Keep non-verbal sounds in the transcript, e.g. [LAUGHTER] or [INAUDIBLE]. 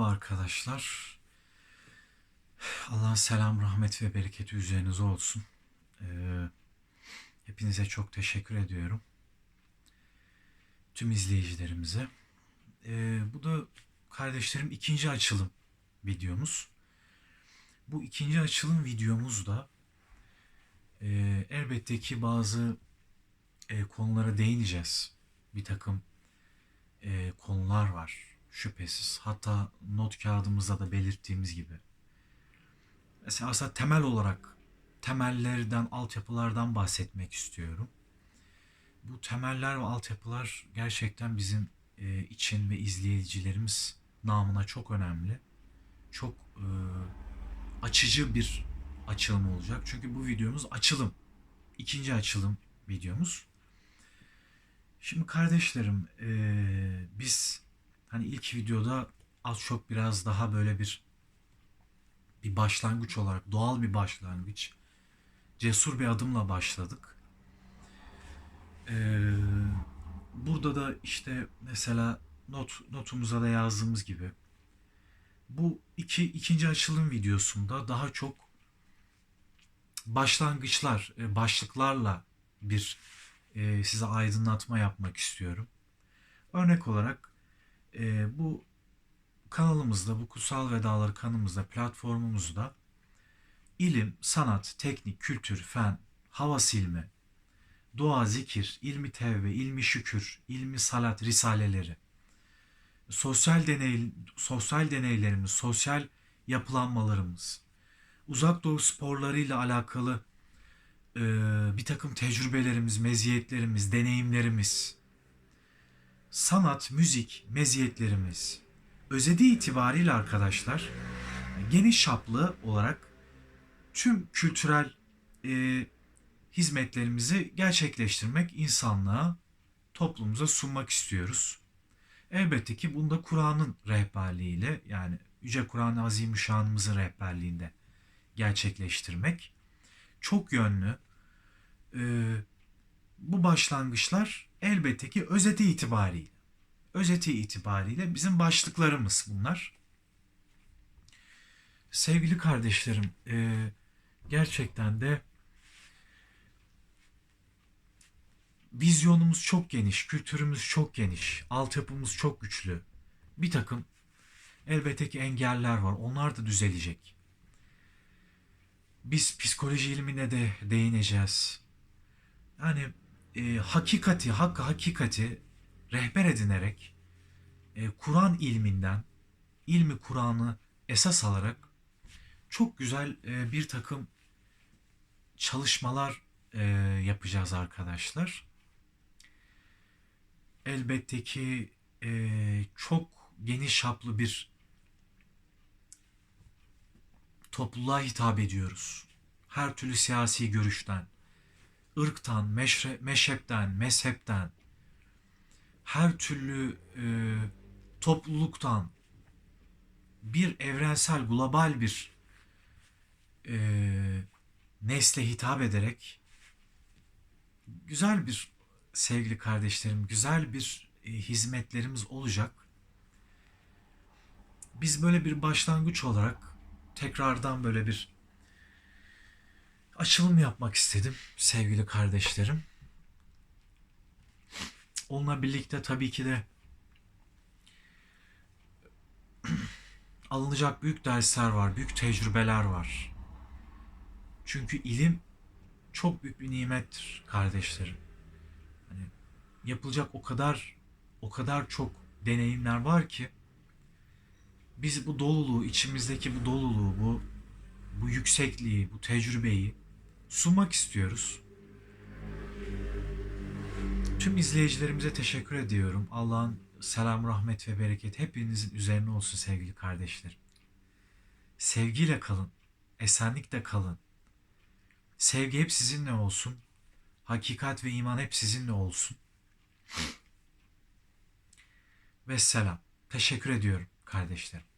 Merhaba arkadaşlar. Allah'ın selam, rahmet ve bereketi üzerinize olsun. Ee, hepinize çok teşekkür ediyorum. Tüm izleyicilerimize. Ee, bu da kardeşlerim ikinci açılım videomuz. Bu ikinci açılım videomuzda e, elbette ki bazı e, konulara değineceğiz. Bir takım e, konular var şüphesiz. Hatta not kağıdımızda da belirttiğimiz gibi. Mesela aslında temel olarak temellerden, altyapılardan bahsetmek istiyorum. Bu temeller ve altyapılar gerçekten bizim e, için ve izleyicilerimiz namına çok önemli. Çok e, açıcı bir açılım olacak. Çünkü bu videomuz açılım. ikinci açılım videomuz. Şimdi kardeşlerim eee, biz hani ilk videoda az çok biraz daha böyle bir bir başlangıç olarak doğal bir başlangıç cesur bir adımla başladık. Eee, burada da işte mesela not notumuza da yazdığımız gibi bu iki ikinci açılım videosunda daha çok başlangıçlar, e, başlıklarla bir e, size aydınlatma yapmak istiyorum. Örnek olarak e, bu kanalımızda, bu Kutsal Vedaları kanalımızda, platformumuzda ilim, sanat, teknik, kültür, fen, hava silme, dua, zikir, ilmi tevbe, ilmi şükür, ilmi salat, risaleleri, sosyal deney, sosyal deneylerimiz, sosyal yapılanmalarımız, uzak doğu sporlarıyla alakalı e, bir takım tecrübelerimiz, meziyetlerimiz, deneyimlerimiz, sanat, müzik, meziyetlerimiz, özeti itibariyle arkadaşlar geniş çaplı olarak tüm kültürel e, hizmetlerimizi gerçekleştirmek, insanlığa, toplumumuza sunmak istiyoruz. Elbette ki bunda Kur'an'ın rehberliğiyle yani Yüce Kur'an-ı Azimüşşan'ımızın rehberliğinde gerçekleştirmek çok yönlü e, bu başlangıçlar elbette ki özeti itibariyle özeti itibariyle bizim başlıklarımız bunlar. Sevgili kardeşlerim e, gerçekten de vizyonumuz çok geniş, kültürümüz çok geniş, altyapımız çok güçlü. Bir takım elbette ki engeller var. Onlar da düzelecek. Biz psikoloji ilmine de değineceğiz. Yani e, hakikati, hakkı hakikati rehber edinerek e, Kur'an ilminden, ilmi Kur'an'ı esas alarak çok güzel e, bir takım çalışmalar e, yapacağız arkadaşlar. Elbette ki e, çok geniş çaplı bir topluluğa hitap ediyoruz. Her türlü siyasi görüşten, ırktan, meşre, meşhepten, mezhepten, her türlü e, topluluktan bir evrensel, global bir e, nesle hitap ederek güzel bir sevgili kardeşlerim, güzel bir e, hizmetlerimiz olacak. Biz böyle bir başlangıç olarak tekrardan böyle bir açılım yapmak istedim sevgili kardeşlerim. Onunla birlikte tabii ki de [CLEARS THROAT] alınacak büyük dersler var, büyük tecrübeler var. Çünkü ilim çok büyük bir nimettir kardeşlerim. Hani yapılacak o kadar o kadar çok deneyimler var ki biz bu doluluğu, içimizdeki bu doluluğu, bu bu yüksekliği, bu tecrübeyi sunmak istiyoruz. Tüm izleyicilerimize teşekkür ediyorum. Allah'ın selam, rahmet ve bereket hepinizin üzerine olsun sevgili kardeşlerim. Sevgiyle kalın, esenlikle kalın. Sevgi hep sizinle olsun. Hakikat ve iman hep sizinle olsun. Ve selam. Teşekkür ediyorum kardeşlerim.